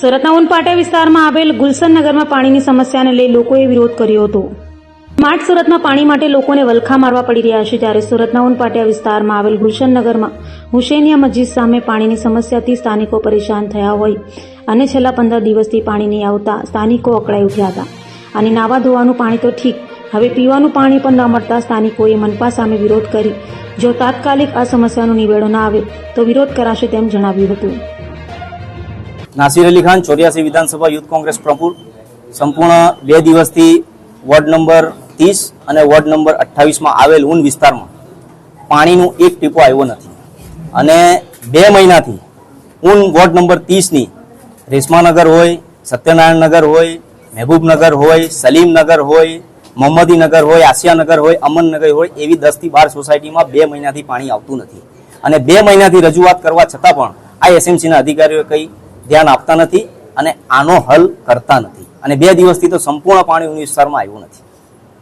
સુરતના ઉનપાટા વિસ્તારમાં આવેલ ગુલશનનગરમાં પાણીની સમસ્યાને લઈ લોકોએ વિરોધ કર્યો હતો. સ્માર્ટ સુરતમાં પાણી માટે લોકોને વલખા મારવા પડી રહ્યા છે ત્યારે સુરતના ઉનપાટિયા વિસ્તારમાં આવેલ ગુલશનનગરમાં હુસેનિયા મસ્જિદ સામે પાણીની સમસ્યાથી સ્થાનિકો પરેશાન થયા હોય અને છેલ્લા પંદર દિવસથી પાણી નહીં આવતા સ્થાનિકો અકળાઈ ઉઠ્યા હતા. અને નાવા ધોવાનું પાણી તો ઠીક, હવે પીવાનું પાણી પણ ન મળતા સ્થાનિકોએ મનપા સામે વિરોધ કરી. જો તાત્કાલિક આ સમસ્યાનું નિવેડો ન આવે તો વિરોધ કરાશે તેમ જણાવ્યું હતું. નાસિર અલી ખાન, ચોર્યાસી વિધાનસભા યુથ કોંગ્રેસ પ્રમુખ. સંપૂર્ણ બે દિવસથી વોર્ડ નંબર ત્રીસ અને વોર્ડ નંબર અઠ્ઠાવીસમાં આવેલ ઊન વિસ્તારમાં પાણીનું એક ટીપો આવ્યો નથી. અને બે મહિનાથી ઊન વોર્ડ નંબર ત્રીસની રેશમાનગર હોય, સત્યનારાયણ નગર હોય મહેબૂબનગર હોય સલીમનગર હોય મોહમ્મદીનગર હોય આસિયાનગર હોય અમનનગર હોય, એવી દસથી બાર સોસાયટીમાં બે મહિનાથી પાણી આવતું નથી. અને બે મહિનાથી રજૂઆત કરવા છતાં પણ આ એસએમસીના અધિકારીઓ કંઈ ધ્યાન આપતા નથી અને આનો હલ કરતા નથી. અને બે દિવસથી તો સંપૂર્ણ પાણી ઊન વિસ્તારમાં આવ્યું નથી.